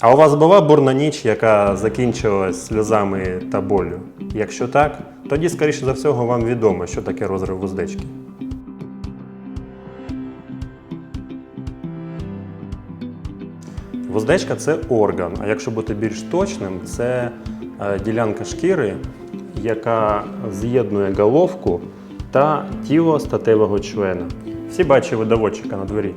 А у вас була бурна ніч, яка закінчилась сльозами та болю? Якщо так, тоді, скоріше за всього, вам відомо, що таке розрив вуздечки. Вуздечка це орган, а якщо бути більш точним, це е, ділянка шкіри, яка з'єднує головку та тіло статевого члена. Всі бачили доводчика на дворі.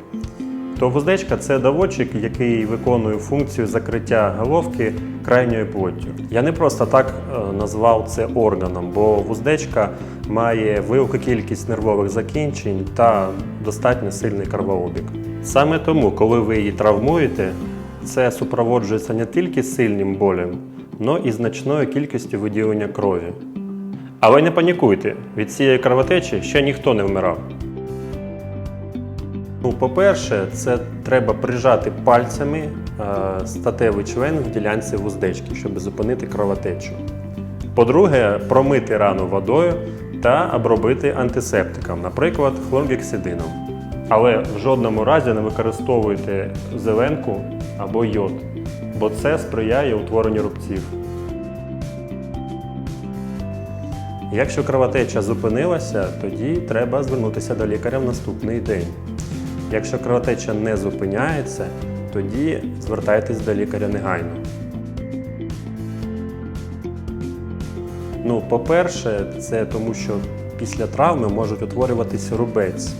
То вуздечка це доводчик, який виконує функцію закриття головки крайньою плоттю. Я не просто так е, назвав це органом, бо вуздечка має велику кількість нервових закінчень та достатньо сильний кровообіг. Саме тому, коли ви її травмуєте, це супроводжується не тільки сильним болем, але і значною кількістю виділення крові. Але не панікуйте, від цієї кровотечі ще ніхто не вмирав. Ну, по-перше, це треба прижати пальцями е, статевий член в ділянці вуздечки, щоб зупинити кровотечу. По-друге, промити рану водою та обробити антисептиком, наприклад, хлоргексидином. Але в жодному разі не використовуйте зеленку або йод, бо це сприяє утворенню рубців. Якщо кровотеча зупинилася, тоді треба звернутися до лікаря в наступний день. Якщо кровотеча не зупиняється, тоді звертайтесь до лікаря негайно. Ну, по-перше, це тому, що після травми можуть утворюватись рубець,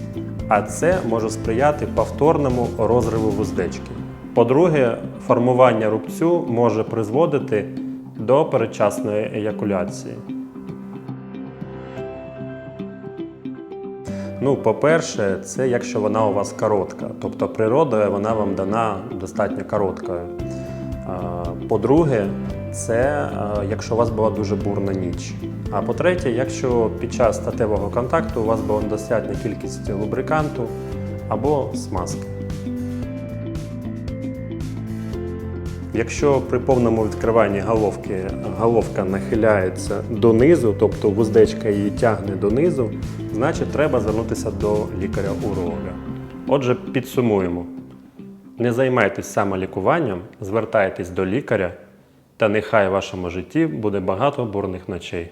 а це може сприяти повторному розриву вуздечки. По-друге, формування рубцю може призводити до передчасної еякуляції. Ну, по-перше, це якщо вона у вас коротка, тобто природою вона вам дана достатньо короткою. По-друге, це якщо у вас була дуже бурна ніч. А по-третє, якщо під час статевого контакту у вас була достатня кількість лубриканту або смазки. Якщо при повному відкриванні головки головка нахиляється донизу, тобто вуздечка її тягне донизу, значить треба звернутися до лікаря-уролога. Отже, підсумуємо: не займайтесь самолікуванням, звертайтесь до лікаря, та нехай в вашому житті буде багато бурних ночей.